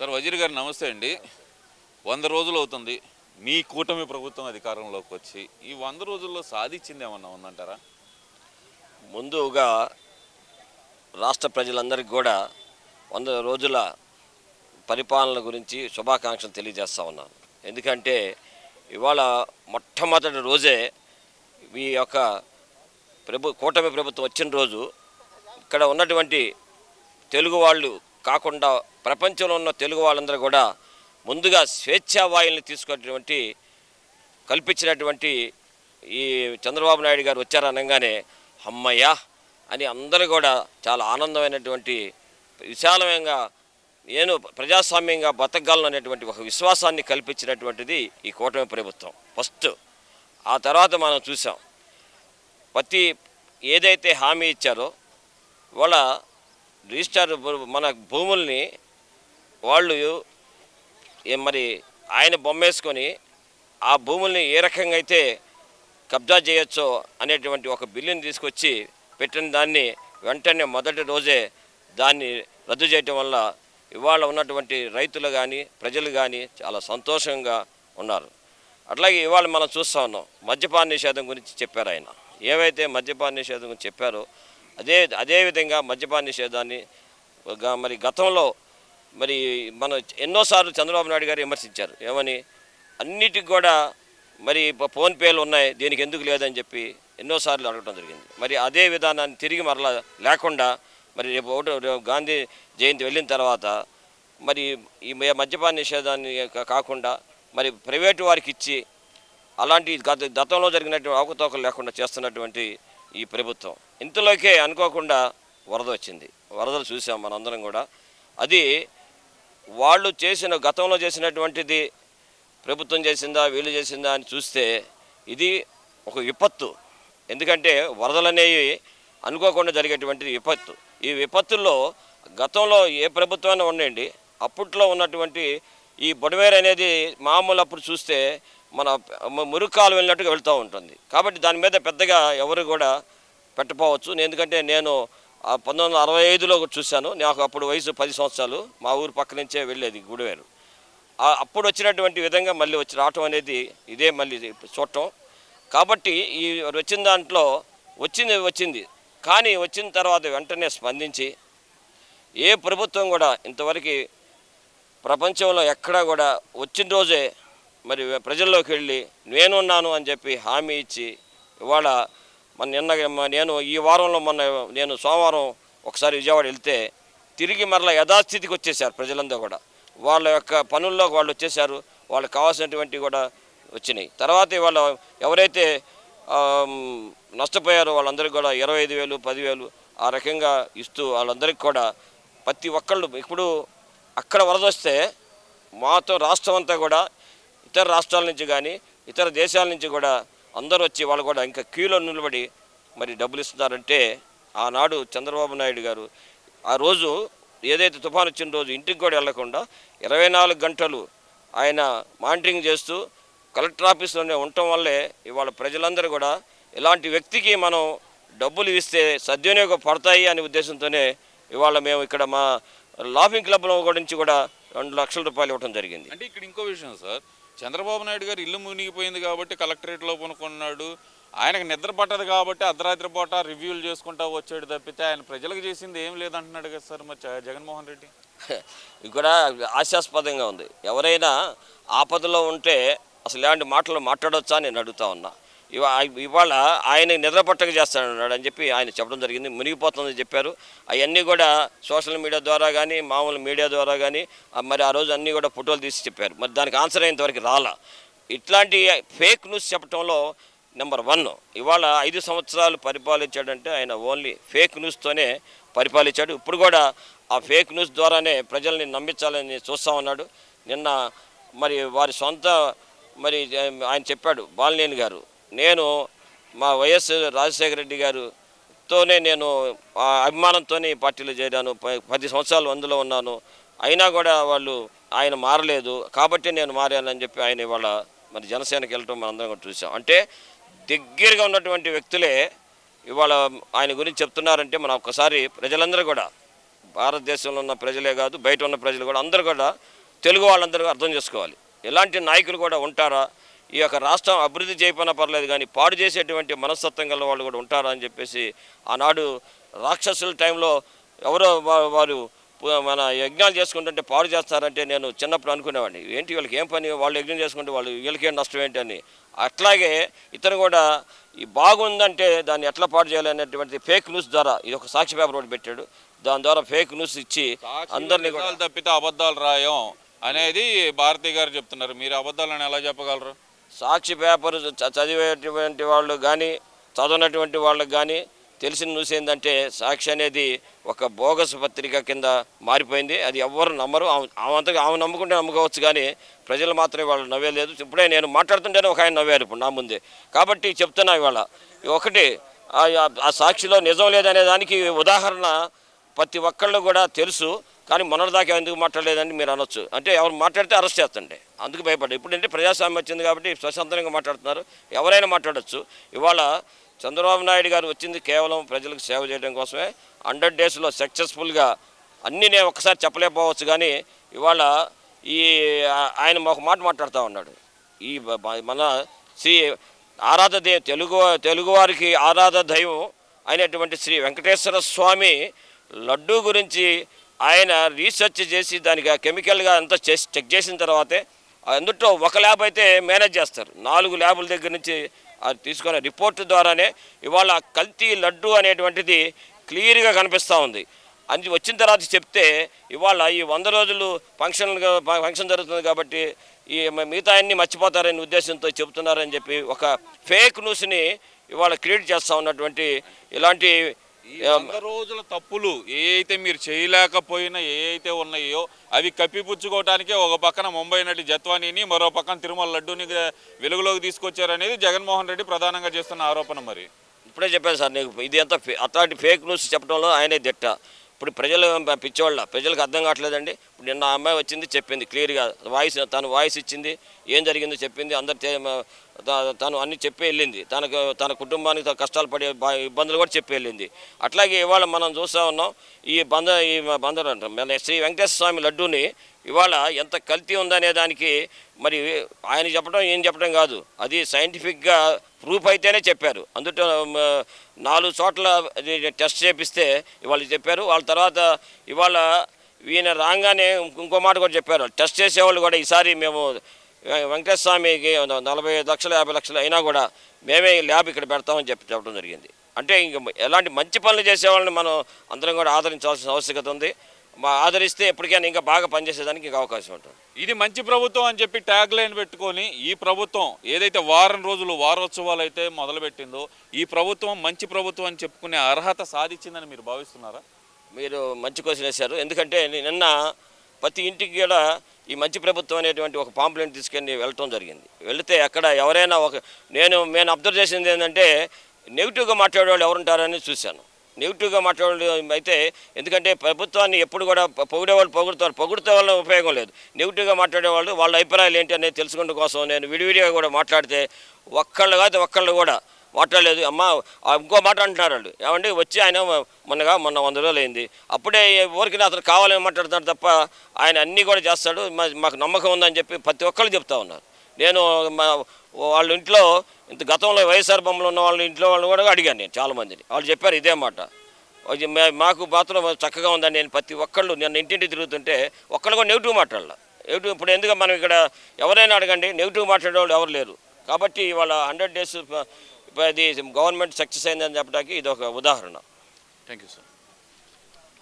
Sir Wazir గారు నమస్తే అండి. వంద రోజులు అవుతుంది. మీ కూటమి ప్రభుత్వం అధికారంలోకి వచ్చి ఈ వంద రోజుల్లో సాధించింది ఏమన్నా ఉందంటారా? ముందుగా రాష్ట్ర ప్రజలందరికీ కూడా వంద రోజుల పరిపాలన గురించి శుభాకాంక్షలు తెలియజేస్తా ఉన్నాను. ఎందుకంటే ఇవాళ మొట్టమొదటి రోజే ఈ యొక్క ప్రభు కూటమి ప్రభుత్వం వచ్చిన రోజు ఇక్కడ ఉన్నటువంటి తెలుగు వాళ్ళు కాకుండా ప్రపంచంలో ఉన్న తెలుగు వాళ్ళందరూ కూడా ముందుగా స్వేచ్ఛా వాయుల్ని తీసుకున్నటువంటి కల్పించినటువంటి ఈ చంద్రబాబు నాయుడు గారు వచ్చారనగానే అమ్మయ్యా అని అందరూ కూడా చాలా ఆనందమైనటువంటి విశాలమైన నేను ప్రజాస్వామ్యంగా బతకగలను అనేటువంటి ఒక విశ్వాసాన్ని కల్పించినటువంటిది ఈ కూటమి ప్రభుత్వం. ఫస్ట్ ఆ తర్వాత మనం చూసాం. ప్రతి ఏదైతే హామీ ఇచ్చారో వాళ్ళ రిజిస్టార్ మన భూముల్ని వాళ్ళు మరి ఆయన బొమ్మేసుకొని ఆ భూముల్ని ఏ రకంగా అయితే కబ్జా చేయొచ్చో అనేటువంటి ఒక బిల్లుని తీసుకొచ్చి పెట్టిన దాన్ని వెంటనే మొదటి రోజే దాన్ని రద్దు చేయటం వల్ల ఇవాళ ఉన్నటువంటి రైతులు కానీ ప్రజలు కానీ చాలా సంతోషంగా ఉన్నారు. అట్లాగే ఇవాళ మనం చూస్తూ ఉన్నాం మద్యపాన నిషేధం గురించి చెప్పారు ఆయన. ఏవైతే మద్యపాన నిషేధం గురించి చెప్పారో అదే అదే విధంగా మద్యపాన నిషేధాన్ని గ- మరి గతంలో మరి మనం ఎన్నోసార్లు చంద్రబాబు నాయుడు గారు విమర్శించారు. ఏమని? అన్నిటికి కూడా మరి ఫోన్పేలు ఉన్నాయి దీనికి ఎందుకు లేదని చెప్పి ఎన్నోసార్లు అడగడం జరిగింది. మరి అదే విధానాన్ని తిరిగి మరలా లేకుండా మరి రేపు ఒకటి రేపు గాంధీ జయంతి వెళ్ళిన తర్వాత మరి ఈ మ- మద్యపాన నిషేధాన్ని కాకుండా మరి ప్రైవేటు వారికి ఇచ్చి అలాంటి గత గతంలో జరిగినటువంటి అవకతవకలు లేకుండా చేస్తున్నటువంటి ఈ ప్రభుత్వం. ఇంతలోకే అనుకోకుండా వరద వచ్చింది. వరదలు చూసాం మనందరం కూడా. అది వాళ్ళు చేసిన గతంలో చేసినటువంటిది ప్రభుత్వం చేసిందా వీళ్ళు చేసిందా అని చూస్తే ఇది ఒక విపత్తు. ఎందుకంటే వరదలు అనేవి అనుకోకుండా జరిగేటువంటిది విపత్తు. ఈ విపత్తుల్లో గతంలో ఏ ప్రభుత్వాన్ని ఉండండి అప్పట్లో ఉన్నటువంటి ఈ బొడవేరు అనేది మామూలు అప్పుడు చూస్తే మన మురుకాలు వెళ్ళినట్టుగా వెళ్తూ ఉంటుంది. కాబట్టి దాని మీద పెద్దగా ఎవరు కూడా పెట్టపోవచ్చు నేను- ఎందుకంటే నేను ఆ పంతొమ్మిది వందల అరవై ఐదులో చూశాను. నాకు అప్పుడు వయసు పది సంవత్సరాలు. మా ఊరు పక్క నుంచే వెళ్ళేది గుడివేరు. అప్పుడు వచ్చినటువంటి విధంగా మళ్ళీ వచ్చి రావటం అనేది ఇదే మళ్ళీ ఇది చూడటం. కాబట్టి ఈ వచ్చిన దాంట్లో వచ్చింది వచ్చింది. కానీ వచ్చిన తర్వాత వెంటనే స్పందించి ఏ ప్రభుత్వం కూడా ఇంతవరకు ప్రపంచంలో ఎక్కడా కూడా వచ్చిన రోజే మరి ప్రజల్లోకి వెళ్ళి నేనున్నాను అని చెప్పి హామీ ఇచ్చి ఇవాళ మన నిన్న నేను ఈ వారంలో మొన్న నేను సోమవారం ఒకసారి విజయవాడ వెళ్తే తిరిగి మరలా యథాస్థితికి వచ్చేసారు ప్రజలందరూ కూడా. వాళ్ళ యొక్క పనుల్లో వాళ్ళు వచ్చేసారు వాళ్ళకి కావాల్సినటువంటివి కూడా వచ్చినాయి. తర్వాత ఇవాళ ఎవరైతే నష్టపోయారో వాళ్ళందరికీ కూడా ఇరవై ఐదు వేలు పదివేలు ఆ రకంగా ఇస్తూ వాళ్ళందరికీ కూడా ప్రతి ఒక్కళ్ళు ఇప్పుడు అక్కడ వరద వస్తే మాతో రాష్ట్రం అంతా కూడా ఇతర రాష్ట్రాల నుంచి కానీ ఇతర దేశాల నుంచి కూడా అందరూ వచ్చి వాళ్ళు కూడా ఇంకా క్యూలో నిలబడి మరి డబ్బులు ఇస్తున్నారంటే ఆనాడు చంద్రబాబు నాయుడు గారు ఆ రోజు ఏదైతే తుఫాను వచ్చిన రోజు ఇంటికి కూడా వెళ్ళకుండా ఇరవై నాలుగు గంటలు ఆయన మానిటరింగ్ చేస్తూ కలెక్టర్ ఆఫీస్లోనే ఉండటం వల్లే ఇవాళ ప్రజలందరూ కూడా ఇలాంటి వ్యక్తికి మనం డబ్బులు ఇస్తే సద్వినియోగం పడతాయి అనే ఉద్దేశంతోనే ఇవాళ మేము ఇక్కడ మా లాఫింగ్ క్లబ్లో నుంచి కూడా రెండు లక్షల రూపాయలు ఇవ్వడం జరిగింది. అంటే ఇక్కడ ఇంకో విషయం సార్ చంద్రబాబు నాయుడు గారు ఇల్లు మునిగిపోయింది కాబట్టి కలెక్టరేట్లో కొనుక్కున్నాడు ఆయనకు నిద్ర పట్టదు కాబట్టి అర్ధరాత్రి పూట రివ్యూలు చేసుకుంటా వచ్చాడు తప్పితే ఆయన ప్రజలకు చేసింది ఏం లేదంటున్నాడు కదా సార్ మరి జగన్మోహన్ రెడ్డి? ఇక్కడ హాస్యాస్పదంగా ఉంది. ఎవరైనా ఆపదలో ఉంటే అసలు ఇలాంటి మాటలు మాట్లాడొచ్చా నేను అడుగుతా ఉన్నా. ఇవాళ ఆయన నిద్రపట్టక చేస్తాడన్నాడు అని చెప్పి ఆయన చెప్పడం జరిగింది. మునిగిపోతుందని చెప్పారు. అవన్నీ కూడా సోషల్ మీడియా ద్వారా కానీ మామూలు మీడియా ద్వారా కానీ మరి ఆ రోజు అన్నీ కూడా ఫోటోలు తీసి చెప్పారు. మరి దానికి ఆన్సర్ అయ్యేంతవరకు రాలా. ఇట్లాంటి ఫేక్ న్యూస్ చెప్పడంలో నెంబర్ వన్ ఇవాళ ఐదు సంవత్సరాలు పరిపాలించాడంటే ఆయన ఓన్లీ ఫేక్ న్యూస్తోనే పరిపాలించాడు. ఇప్పుడు కూడా ఆ ఫేక్ న్యూస్ ద్వారానే ప్రజల్ని నమ్మించాలని చూస్తా ఉన్నాడు. నిన్న మరి వారి సొంత మరి ఆయన చెప్పాడు బాలినేని గారు నేను మా వైఎస్ రాజశేఖర రెడ్డి గారుతోనే నేను ఆ అభిమానంతోనే ఈ పార్టీలో చేరాను. పది సంవత్సరాలు అందులో ఉన్నాను. అయినా కూడా వాళ్ళు ఆయన మారలేదు. కాబట్టి నేను మారానని చెప్పి ఆయన ఇవాళ మరి జనసేనకి వెళ్ళటం మనందరం కూడా చూసాం అంటే దగ్గరగా ఉన్నటువంటి వ్యక్తులే ఇవాళ ఆయన గురించి చెప్తున్నారంటే మనం ఒక్కసారి ప్రజలందరూ కూడా భారతదేశంలో ఉన్న ప్రజలే కాదు బయట ఉన్న ప్రజలు కూడా అందరూ కూడా తెలుగు వాళ్ళందరూ అర్థం చేసుకోవాలి. ఎలాంటి నాయకులు కూడా ఉంటారా? ఈ యొక్క రాష్ట్రం అభివృద్ధి చేయకపోయినా పర్లేదు కానీ పాడు చేసేటువంటి మనస్తత్వం గల వాళ్ళు కూడా ఉంటారా అని చెప్పేసి ఆనాడు రాక్షసుల టైంలో ఎవరో వారు మన యజ్ఞాలు చేసుకుంటుంటే పాడు చేస్తారంటే నేను చిన్నప్పుడు అనుకునేవాడిని. ఏంటి వీళ్ళకి ఏం పని? వాళ్ళు యజ్ఞం చేసుకుంటే వాళ్ళు వీళ్ళకేం నష్టం ఏంటి అని. అట్లాగే ఇతను కూడా ఈ బాగుందంటే దాన్ని ఎట్లా పాడు చేయాలనేటువంటి ఫేక్ న్యూస్ ద్వారా ఇది ఒక సాక్షి పేపర్ ఒకటి పెట్టాడు. దాని ద్వారా ఫేక్ న్యూస్ ఇచ్చి అందరినీ తప్పితే అబద్ధాలు రాయం అనేది భారతి గారు చెప్తున్నారు. మీరు అబద్ధాలను ఎలా చెప్పగలరు? సాక్షి పేపర్ చ- చదివేటువంటి వాళ్ళు కానీ చదవనటువంటి వాళ్ళకి కానీ తెలిసిన న్యూస్ ఏంటంటే సాక్షి అనేది ఒక బోగస్ పత్రిక కింద మారిపోయింది. అది ఎవ్వరు నమ్మరు. ఆమె ఆమె అంతగా ఆమె నమ్ముకుంటే నమ్ముకోవచ్చు కానీ ప్రజలు మాత్రం వాళ్ళు నవ్వేలేదు. ఇప్పుడే నేను మాట్లాడుతుంటేనే ఒక ఆయన నవ్వారు ఇప్పుడు నా ముందే. కాబట్టి చెప్తున్నా ఇవాళ ఒకటి ఆ- ఆ సాక్షిలో నిజం లేదనే దానికి ఉదాహరణ ప్రతి ఒక్కళ్ళు కూడా తెలుసు. కానీ మొన్నటిదాకా ఎందుకు మాట్లాడలేదని మీరు అనొచ్చు. అంటే ఎవరు మాట్లాడితే అరెస్ట్ చేస్తండి. అందుకు భయపడ్డారు ఇప్పుడు అంటే ప్రజాస్వామ్యం వచ్చింది కాబట్టి స్వతంత్రంగా మాట్లాడుతున్నారు. ఎవరైనా మాట్లాడచ్చు. ఇవాళ చంద్రబాబు నాయుడు గారు వచ్చింది కేవలం ప్రజలకు సేవ చేయడం కోసమే. హండ్రెడ్ డేస్లో సక్సెస్ఫుల్గా అన్నీ నేను ఒకసారి చెప్పలేకపోవచ్చు కానీ ఇవాళ ఈ ఆయన ఒక మాట మాట్లాడుతూ ఉన్నాడు. ఈ మన శ్రీ ఆరాధ దే తెలుగు తెలుగువారికి ఆరాధ దైవం అయినటువంటి శ్రీ వెంకటేశ్వర స్వామి లడ్డూ గురించి ఆయన రీసెర్చ్ చేసి దానికి కెమికల్గా అంతా చేసి చెక్ చేసిన తర్వాతే అందుట్లో ఒక ల్యాబ్ అయితే మేనేజ్ చేస్తారు. నాలుగు ల్యాబుల దగ్గర నుంచి అది తీసుకునే రిపోర్ట్ ద్వారానే ఇవాళ కల్తీ లడ్డు అనేటువంటిది క్లియర్గా కనిపిస్తూ ఉంది. అని వచ్చిన తర్వాత చెప్తే ఇవాళ ఈ వంద రోజులు ఫంక్షన్ ఫంక్షన్ జరుగుతుంది కాబట్టి ఈ మిగతా అన్ని మర్చిపోతారనే ఉద్దేశంతో చెబుతున్నారని చెప్పి ఒక ఫేక్ న్యూస్ని ఇవాళ క్రియేట్ చేస్తూ ఉన్నటువంటి ఇలాంటి వంద రోజుల తప్పులు ఏ మీరు చేయలేకపోయినా ఏ అయితే ఉన్నాయో అవి కప్పిపుచ్చుకోవటానికే ఒక పక్కన ముంబై నటి జత్వానీని మరో పక్కన తిరుమల లడ్డూని వెలుగులోకి తీసుకొచ్చారనేది జగన్మోహన్ రెడ్డి ప్రధానంగా చేస్తున్న ఆరోపణ మరి. ఇప్పుడే చెప్పాను సార్ నీకు ఇది అంతా ఫే- అట్లాంటి ఫేక్ న్యూస్ చెప్పడంలో ఆయనే దిట్ట. ఇప్పుడు ప్రజలు పిచ్చోళ్ళ ప్రజలకు అర్థం కావట్లేదండి. ఇప్పుడు నిన్న అమ్మాయి వచ్చింది చెప్పింది క్లియర్గా వాయిస్ తను వాయిస్ ఇచ్చింది ఏం జరిగిందో చెప్పింది అందరు తను అన్ని చెప్పి వెళ్ళింది. తనకు తన కుటుంబానికి తన కష్టాలు పడే ఇబ్బందులు కూడా చెప్పి వెళ్ళింది. అట్లాగే ఇవాళ మనం చూస్తూ ఉన్నాం ఈ బంద ఈ బందరు అంటాం. మన శ్రీ వెంకటేశ్వర స్వామి లడ్డూని ఇవాళ ఎంత కల్తీ ఉందనే దానికి మరి ఆయన చెప్పడం ఏం చెప్పడం కాదు. అది సైంటిఫిక్గా ప్రూఫ్ అయితేనే చెప్పారు. అందులో నాలుగు చోట్ల టెస్ట్ చేపిస్తే ఇవాళ చెప్పారు. వాళ్ళ తర్వాత ఇవాళ ఈయన రాగానే ఇంకో మాట కూడా చెప్పారు. టెస్ట్ చేసేవాళ్ళు కూడా ఈసారి మేము వె- వెంకటేశ్వర స్వామికి నలభై ఐదు లక్షలు యాభై లక్షలు అయినా కూడా మేమే ల్యాబ్ ఇక్కడ పెడతామని చెప్పి చెప్పడం జరిగింది. అంటే ఇంక ఎలాంటి మంచి పనులు చేసేవాళ్ళని మనం అందరం కూడా ఆదరించాల్సిన ఆవశ్యకత ఉంది. ఆదరిస్తే ఎప్పటికైనా ఇంకా బాగా పనిచేసేదానికి ఇంకా అవకాశం ఉంటుంది. ఇది మంచి ప్రభుత్వం అని చెప్పి ట్యాగ్ లైన్ పెట్టుకొని ఈ ప్రభుత్వం ఏదైతే వారం రోజులు వారోత్సవాలు అయితే మొదలుపెట్టిందో ఈ ప్రభుత్వం మంచి ప్రభుత్వం అని చెప్పుకునే అర్హత సాధించిందని మీరు భావిస్తున్నారా? మీరు మంచి క్వశ్చన్ వేశారు. ఎందుకంటే నిన్న ప్రతి ఇంటికి కూడా ఈ మంచి ప్రభుత్వం అనేటువంటి ఒక పాంప్లెంట్ తీసుకెళ్ళి వెళ్ళటం జరిగింది. వెళితే అక్కడ ఎవరైనా ఒక నేను నేను అబ్జర్వ్ చేసింది ఏంటంటే నెగిటివ్గా మాట్లాడే వాళ్ళు ఎవరుంటారని చూశాను. నెగిటివ్గా మాట్లాడే అయితే ఎందుకంటే ప్రభుత్వాన్ని ఎప్పుడు కూడా పొగిడేవాళ్ళు వాళ్ళు పొగుడుతారు. పొగిడితే వల్ల ఉపయోగం లేదు. నెగిటివ్గా మాట్లాడే వాళ్ళు వాళ్ళ అభిప్రాయాలు ఏంటి అనేది తెలుసుకునే కోసం నేను విడివిడిగా కూడా మాట్లాడితే ఒక్కళ్ళు కాదు ఒక్కళ్ళు కూడా మాట్లాడలేదు. అమ్మ ఇంకో మాట అంటున్నారు వాళ్ళు ఏమంటే వచ్చి ఆయన మొన్నగా మొన్న వంద రోజులు అయింది. అప్పుడే ఊరికి అతను కావాలని మాట్లాడుతాడు తప్ప ఆయన అన్నీ కూడా చేస్తాడు. మాకు నమ్మకం ఉందని చెప్పి ప్రతి ఒక్కళ్ళు చెప్తా ఉన్నారు. నేను మా వాళ్ళ ఇంట్లో ఇంత గతంలో వైఎస్ఆర్ బొమ్మలు ఉన్న వాళ్ళ ఇంట్లో వాళ్ళని కూడా అడిగాను నేను చాలామందిని. వాళ్ళు చెప్పారు ఇదే మాట. అది మాకు బాత్రూమ్ చక్కగా ఉందని నేను ప్రతి ఒక్కళ్ళు నేను ఇంటింటి తిరుగుతుంటే ఒక్కళ్ళు కూడా నెగిటివ్ మాట్లాడాల. నెగిటివ్ ఇప్పుడు ఎందుకు మనం ఇక్కడ ఎవరైనా అడగండి నెగిటివ్ మాట్లాడే వాళ్ళు ఎవరు లేరు. కాబట్టి వాళ్ళ హండ్రెడ్ డేస్ అది గవర్నమెంట్ సక్సెస్ అయిందని చెప్పడానికి ఇది ఒక ఉదాహరణ. Thank you sir